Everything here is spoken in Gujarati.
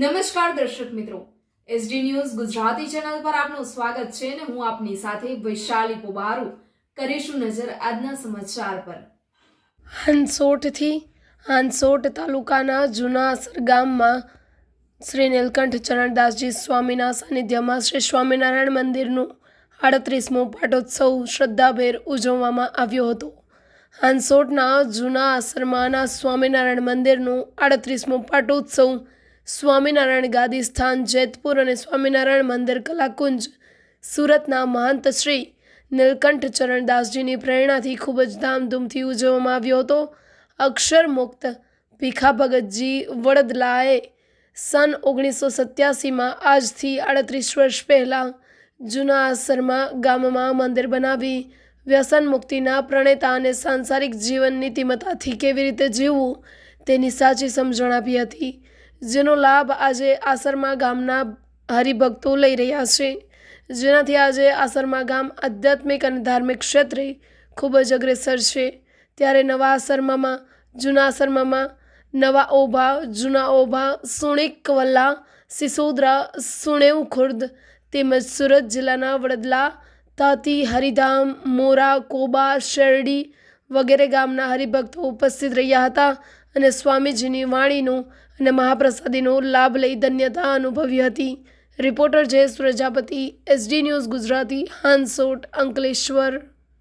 નમસ્કાર દર્શક મિત્રો. એસડી ન્યૂઝ ગુજરાતી ચેનલ પર આપનું સ્વાગત છે અને હું આપની સાથે વૈશાલી પોબારુ કરીશું નજર આજના સમાચાર પર. હંસોટથી હાંસોટ તાલુકાના જૂના અસર ગામમાં શ્રી નીલકંઠ ચરણદાસજી સ્વામીના સાનિધ્યમાં શ્રી સ્વામિનારાયણ મંદિરનું આડત્રીસમો પાટોત્સવ શ્રદ્ધાભેર ઉજવવામાં આવ્યો હતો. હાંસોટના જૂના આશ્રમાના સ્વામિનારાયણ મંદિરનું આડત્રીસમો પાટોત્સવ સ્વામિનારાયણ ગાદી સ્થાન જેતપુર અને સ્વામિનારાયણ મંદિર કલાકુંજ. સુરતના મહંત શ્રી નીલકંઠ ચરણદાસજીની પ્રેરણાથી ખૂબ જ ધામધૂમથી ઉજવવામાં આવ્યો હતો. અક્ષર મુક્ત ભીખા ભગતજી વડદલાએ સન ઓગણીસો સત્યાસીમાં આજથી આડત્રીસ વર્ષ પહેલાં જૂના આસરમાં ગામમાં મંદિર બનાવી વ્યસન મુક્તિના પ્રણેતા અને સાંસારિક જીવન નીતિમત્તાથી કેવી રીતે જીવવું તેની સાચી સમજણ આપી હતી. જેનો લાભ આજે આસરમા ગામના હરિભક્તો લઈ રહ્યા છે. જેનાથી આજે આસરમા ગામ આધ્યાત્મિક અને ધાર્મિક ક્ષેત્રે ખૂબ જ અગ્રેસર છે. ત્યારે નવા આસરમામાં, જૂના આસરમામાં, નવા ઓભા, જૂના ઓભા સુણીક વલ્લા સિસોદરા, સુણેવ ખુર્દ તેમજ સુરત જિલ્લાના વડદલા, તાતી, હરિધામ, મોરા, કોબા, શેરડી વગેરે ગામના હરિભક્તો ઉપસ્થિત રહ્યા હતા. અને સ્વામીજીની વાણીનું અને મહાપ્રસાદીનો લાભ લઈ ધન્યતા અનુભવી હતી. Reporter Jayesh Prajapati, SD news Gujarati, Hansot, Ankleshwar.